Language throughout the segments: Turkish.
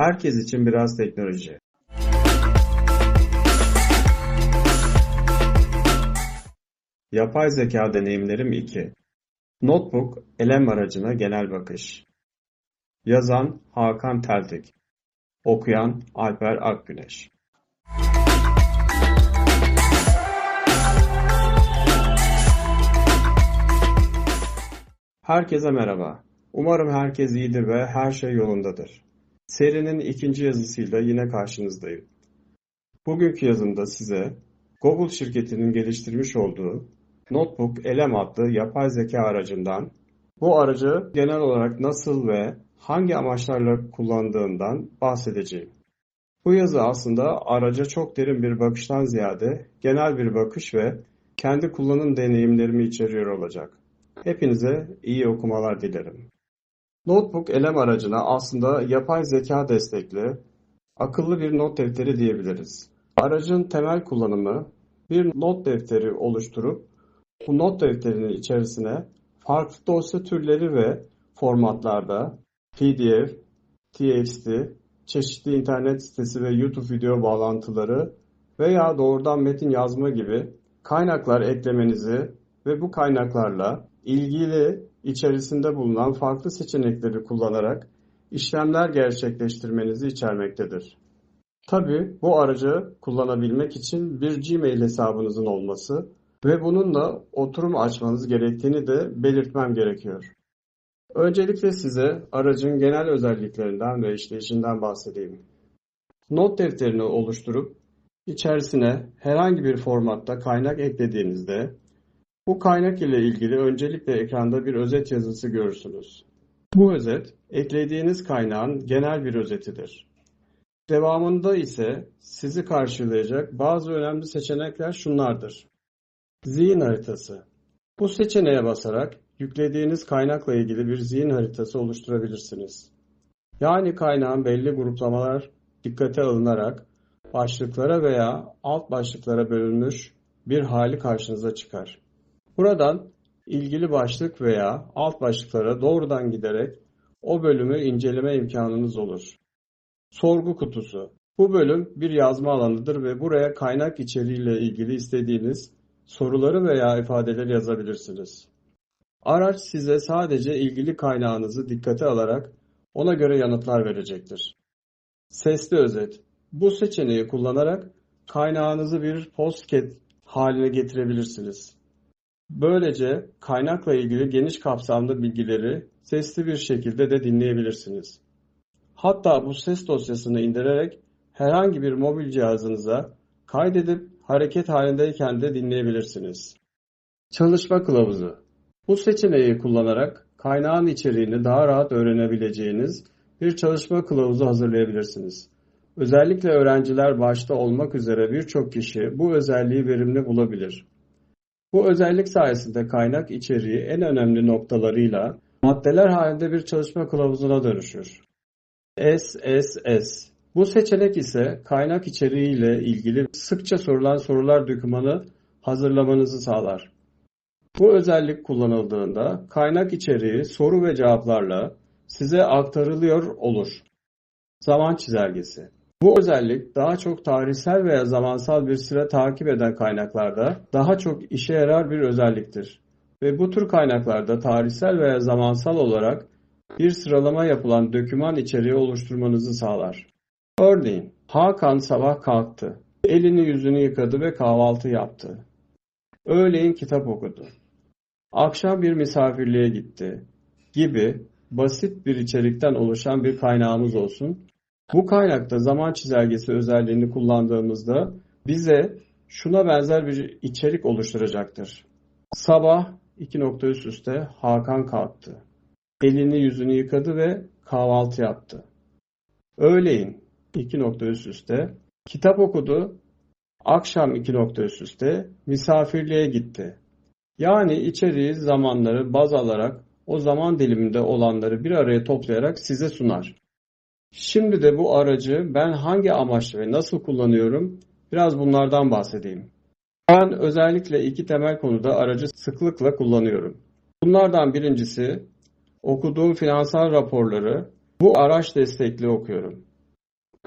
Herkes için biraz teknoloji. Yapay zeka deneyimlerim 2. Notebook elem aracına genel bakış. Yazan Hakan Teltek. Okuyan Alper Akgüneş. Herkese merhaba. Umarım herkes iyidir ve her şey yolundadır. Serinin ikinci yazısıyla yine karşınızdayım. Bugünkü yazımda size Google şirketinin geliştirmiş olduğu Notebook Elem adlı yapay zeka aracından bu aracı genel olarak nasıl ve hangi amaçlarla kullandığından bahsedeceğim. Bu yazı aslında araca çok derin bir bakıştan ziyade genel bir bakış ve kendi kullanım deneyimlerimi içeriyor olacak. Hepinize iyi okumalar dilerim. Notebook elem aracına aslında yapay zeka destekli, akıllı bir not defteri diyebiliriz. Aracın temel kullanımı bir not defteri oluşturup bu not defterinin içerisine farklı dosya türleri ve formatlarda PDF, TXT, çeşitli internet sitesi ve YouTube video bağlantıları veya doğrudan metin yazma gibi kaynaklar eklemenizi ve bu kaynaklarla ilgili içerisinde bulunan farklı seçenekleri kullanarak işlemler gerçekleştirmenizi içermektedir. Tabi bu aracı kullanabilmek için bir Gmail hesabınızın olması ve bununla oturum açmanız gerektiğini de belirtmem gerekiyor. Öncelikle size aracın genel özelliklerinden ve işleyişinden bahsedeyim. Not defterini oluşturup içerisine herhangi bir formatta kaynak eklediğinizde bu kaynak ile ilgili öncelikle ekranda bir özet yazısı görürsünüz. Bu özet, eklediğiniz kaynağın genel bir özetidir. Devamında ise sizi karşılayacak bazı önemli seçenekler şunlardır. Zihin haritası. Bu seçeneğe basarak yüklediğiniz kaynakla ilgili bir zihin haritası oluşturabilirsiniz. Yani kaynağın belli gruplamalar dikkate alınarak başlıklara veya alt başlıklara bölünmüş bir hali karşınıza çıkar. Buradan ilgili başlık veya alt başlıklara doğrudan giderek o bölümü inceleme imkanınız olur. Sorgu kutusu. Bu bölüm bir yazma alanıdır ve buraya kaynak içeriğiyle ilgili istediğiniz soruları veya ifadeleri yazabilirsiniz. Araç size sadece ilgili kaynağınızı dikkate alarak ona göre yanıtlar verecektir. Sesli özet. Bu seçeneği kullanarak kaynağınızı bir postket haline getirebilirsiniz. Böylece kaynakla ilgili geniş kapsamlı bilgileri sesli bir şekilde de dinleyebilirsiniz. Hatta bu ses dosyasını indirerek herhangi bir mobil cihazınıza kaydedip hareket halindeyken de dinleyebilirsiniz. Çalışma kılavuzu. Bu seçeneği kullanarak kaynağın içeriğini daha rahat öğrenebileceğiniz bir çalışma kılavuzu hazırlayabilirsiniz. Özellikle öğrenciler başta olmak üzere birçok kişi bu özelliği verimli bulabilir. Bu özellik sayesinde kaynak içeriği en önemli noktalarıyla maddeler halinde bir çalışma kılavuzuna dönüşür. SSS Bu seçenek ise kaynak içeriği ile ilgili sıkça sorulan sorular dokümanı hazırlamanızı sağlar. Bu özellik kullanıldığında kaynak içeriği soru ve cevaplarla size aktarılıyor olur. Zaman çizelgesi bu özellik daha çok tarihsel veya zamansal bir sıra takip eden kaynaklarda daha çok işe yarar bir özelliktir. Ve bu tür kaynaklarda tarihsel veya zamansal olarak bir sıralama yapılan döküman içeriği oluşturmanızı sağlar. Örneğin, Hakan sabah kalktı, elini yüzünü yıkadı ve kahvaltı yaptı. Öğleyin kitap okudu. Akşam bir misafirliğe gitti gibi basit bir içerikten oluşan bir kaynağımız olsun bu kaynakta zaman çizelgesi özelliğini kullandığımızda bize şuna benzer bir içerik oluşturacaktır. Sabah iki nokta üst üste Hakan kalktı. Elini yüzünü yıkadı ve kahvaltı yaptı. Öğleyin iki nokta üst üste kitap okudu. Akşam iki nokta üst üste misafirliğe gitti. Yani içeriği zamanları baz alarak o zaman diliminde olanları bir araya toplayarak size sunar. Şimdi de bu aracı ben hangi amaçla ve nasıl kullanıyorum biraz bunlardan bahsedeyim. Ben özellikle iki temel konuda aracı sıklıkla kullanıyorum. Bunlardan birincisi okuduğum finansal raporları bu araç destekli okuyorum.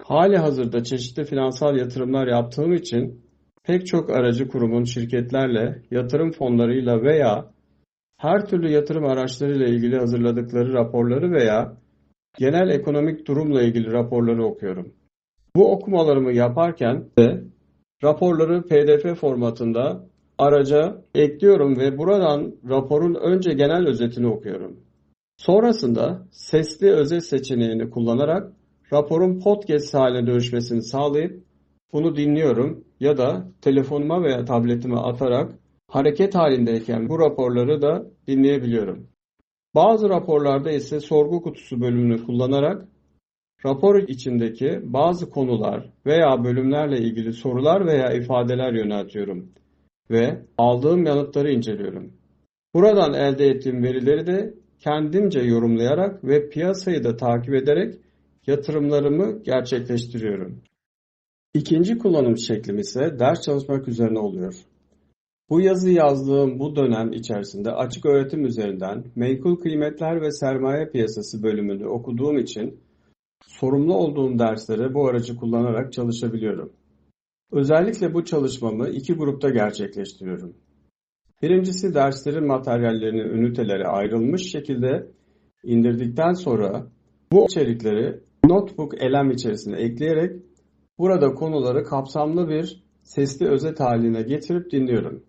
Hali hazırda çeşitli finansal yatırımlar yaptığım için pek çok aracı kurumun şirketlerle, yatırım fonlarıyla veya her türlü yatırım araçlarıyla ilgili hazırladıkları raporları veya genel ekonomik durumla ilgili raporları okuyorum. Bu okumalarımı yaparken de raporları PDF formatında araca ekliyorum ve buradan raporun önce genel özetini okuyorum. Sonrasında sesli özet seçeneğini kullanarak raporun podcast haline dönüşmesini sağlayıp bunu dinliyorum ya da telefonuma veya tabletime atarak hareket halindeyken bu raporları da dinleyebiliyorum. Bazı raporlarda ise sorgu kutusu bölümünü kullanarak rapor içindeki bazı konular veya bölümlerle ilgili sorular veya ifadeler yöneltiyorum ve aldığım yanıtları inceliyorum. Buradan elde ettiğim verileri de kendimce yorumlayarak ve piyasayı da takip ederek yatırımlarımı gerçekleştiriyorum. İkinci kullanım şeklim ise ders çalışmak üzerine oluyor. Bu yazı yazdığım bu dönem içerisinde açık öğretim üzerinden menkul kıymetler ve sermaye piyasası bölümünü okuduğum için sorumlu olduğum derslere bu aracı kullanarak çalışabiliyorum. Özellikle bu çalışmamı iki grupta gerçekleştiriyorum. Birincisi derslerin materyallerini ünitelere ayrılmış şekilde indirdikten sonra bu içerikleri notebook elem içerisine ekleyerek burada konuları kapsamlı bir sesli özet haline getirip dinliyorum.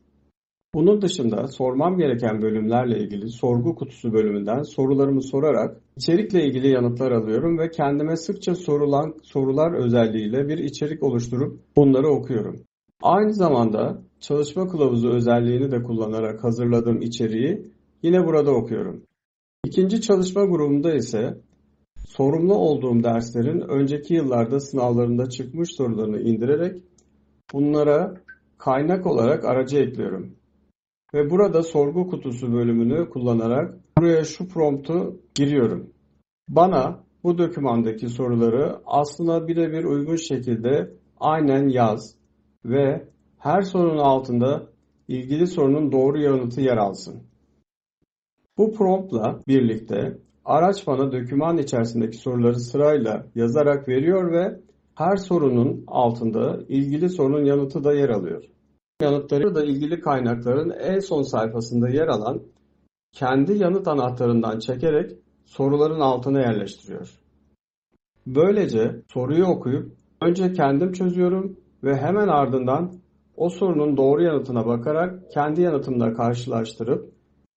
Bunun dışında sormam gereken bölümlerle ilgili sorgu kutusu bölümünden sorularımı sorarak içerikle ilgili yanıtlar alıyorum ve kendime sıkça sorulan sorular özelliğiyle bir içerik oluşturup bunları okuyorum. Aynı zamanda çalışma kılavuzu özelliğini de kullanarak hazırladığım içeriği yine burada okuyorum. İkinci çalışma grubunda ise sorumlu olduğum derslerin önceki yıllarda sınavlarında çıkmış sorularını indirerek bunlara kaynak olarak aracı ekliyorum. Ve burada sorgu kutusu bölümünü kullanarak buraya şu promptu giriyorum. Bana bu dokümandaki soruları aslında birebir uygun şekilde aynen yaz ve her sorunun altında ilgili sorunun doğru yanıtı yer alsın. Bu promptla birlikte araç bana doküman içerisindeki soruları sırayla yazarak veriyor ve her sorunun altında ilgili sorunun yanıtı da yer alıyor. Yanıtları da ilgili kaynakların en son sayfasında yer alan kendi yanıt anahtarından çekerek soruların altına yerleştiriyor. Böylece soruyu okuyup önce kendim çözüyorum ve hemen ardından o sorunun doğru yanıtına bakarak kendi yanıtımla karşılaştırıp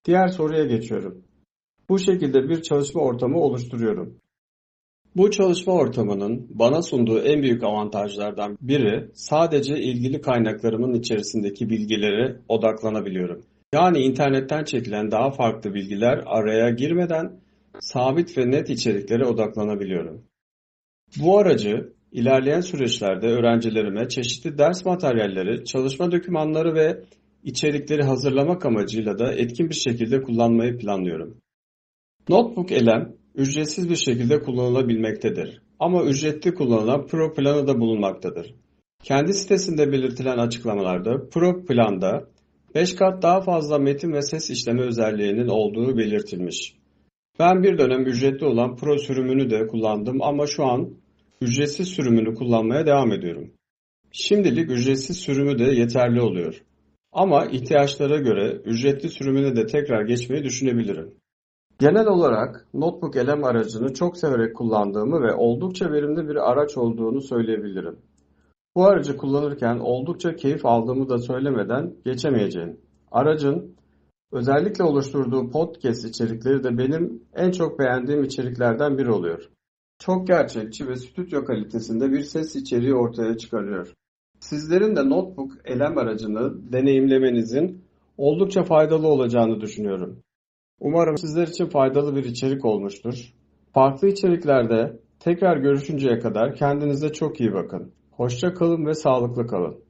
diğer soruya geçiyorum. Bu şekilde bir çalışma ortamı oluşturuyorum. Bu çalışma ortamının bana sunduğu en büyük avantajlardan biri sadece ilgili kaynaklarımın içerisindeki bilgilere odaklanabiliyorum. Yani internetten çekilen daha farklı bilgiler araya girmeden sabit ve net içeriklere odaklanabiliyorum. Bu aracı ilerleyen süreçlerde öğrencilerime çeşitli ders materyalleri, çalışma dokümanları ve içerikleri hazırlamak amacıyla da etkin bir şekilde kullanmayı planlıyorum. Notebook Elem ücretsiz bir şekilde kullanılabilmektedir. Ama ücretli kullanılan Pro planı da bulunmaktadır. Kendi sitesinde belirtilen açıklamalarda Pro planda 5 kat daha fazla metin ve ses işleme özelliğinin olduğu belirtilmiş. Ben bir dönem ücretli olan Pro sürümünü de kullandım ama şu an ücretsiz sürümünü kullanmaya devam ediyorum. Şimdilik ücretsiz sürümü de yeterli oluyor. Ama ihtiyaçlara göre ücretli sürümüne de tekrar geçmeyi düşünebilirim. Genel olarak Notebook LM aracını çok severek kullandığımı ve oldukça verimli bir araç olduğunu söyleyebilirim. Bu aracı kullanırken oldukça keyif aldığımı da söylemeden geçemeyeceğim. Aracın özellikle oluşturduğu podcast içerikleri de benim en çok beğendiğim içeriklerden biri oluyor. Çok gerçekçi ve stüdyo kalitesinde bir ses içeriği ortaya çıkarıyor. Sizlerin de Notebook LM aracını deneyimlemenizin oldukça faydalı olacağını düşünüyorum. Umarım sizler için faydalı bir içerik olmuştur. Farklı içeriklerde tekrar görüşünceye kadar kendinize çok iyi bakın. Hoşça kalın ve sağlıklı kalın.